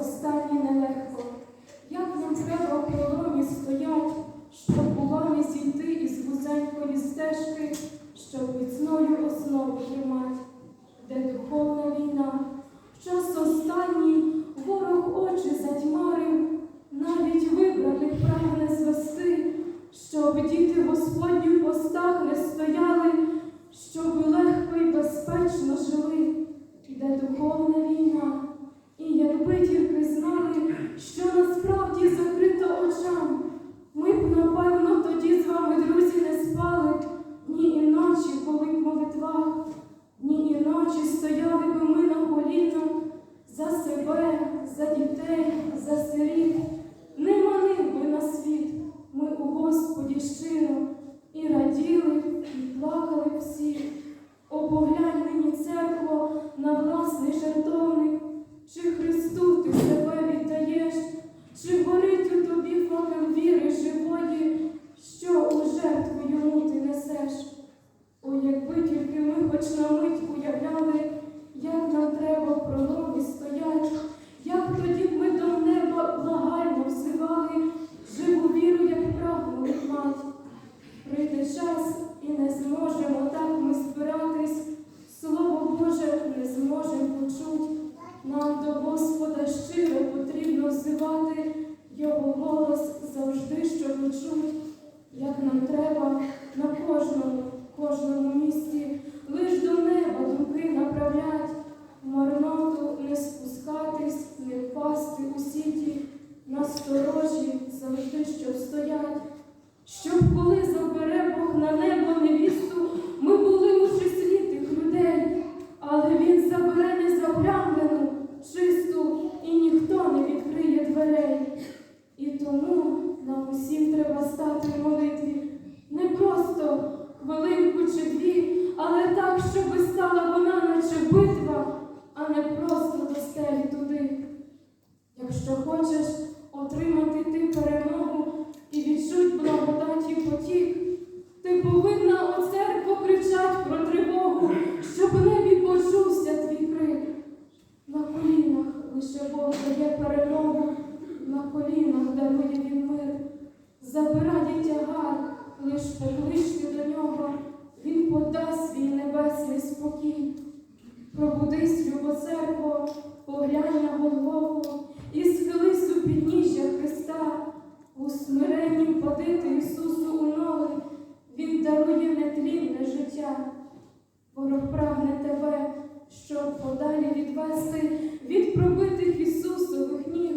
останнє нелегко. Як нам треба в полоні стоять, щоб була не зійти із вузенької стежки, щоб міцною основу тримать, де духовна війна. В час останній церкво, на власний жертовник, чи Христу ти себе віддаєш, чи горить у тобі факел як нам треба на кожному, кожному місці, лиш до неба думки направлять, марноту не спускатись, не впасти у сіті, насторожі завжди щоб стоять. Щоб коли забере Бог на небо невісту, ми були у числі тих людей, але він забере незаплямлену, чисту, і ніхто не відкриє дверей. Усім треба стати молитві покличте до нього, він подасть свій небесний спокій. Пробудись, любо церкво, поглянь на Голгофу і схились у підніжжя Христа, у смиренні впадити Ісусу у ноги, Він дарує нетлінне життя. Ворог прагне тебе, щоб подалі відвести від пробитих Ісусових ніг,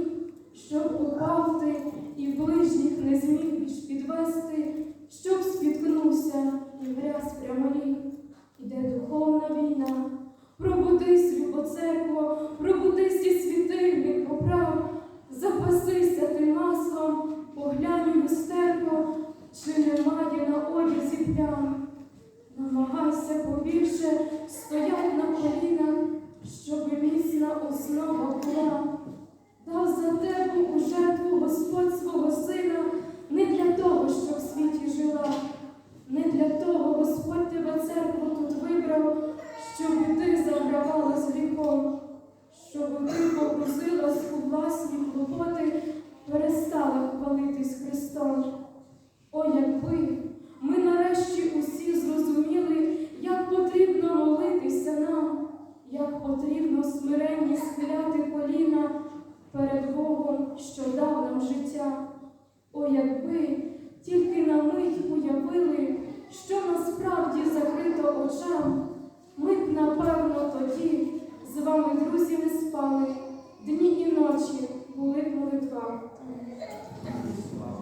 щоб упав ти і ближніх не зміг підвести, щоб спіткнувся і вряз прямоліг. Іде духовна війна. Пробудись, любо церкво, пробудись і світильник поправ, запасися ти маслом, поглянь у люстерко, чи немає на одязі плям. Намагайся побільше стоять на колінах, щоб міцна основа була. Дав за тебе у жертву Господь свого сина не для того, щоб в світі жила, не для того Господь тебе церкву тут вибрав, щоб ти загравала з гріхом, щоб ти погрузилась у власні клопоти, перестала хвалитись Христом. О, якби ми нарешті усі зрозуміли, як потрібно молитися нам, як потрібно смиренні схиляти коліна перед Богом, що дав нам життя. О, якби тільки на мить уявили, що насправді закрито очам, ми б, напевно, тоді з вами, друзі, не pessoal.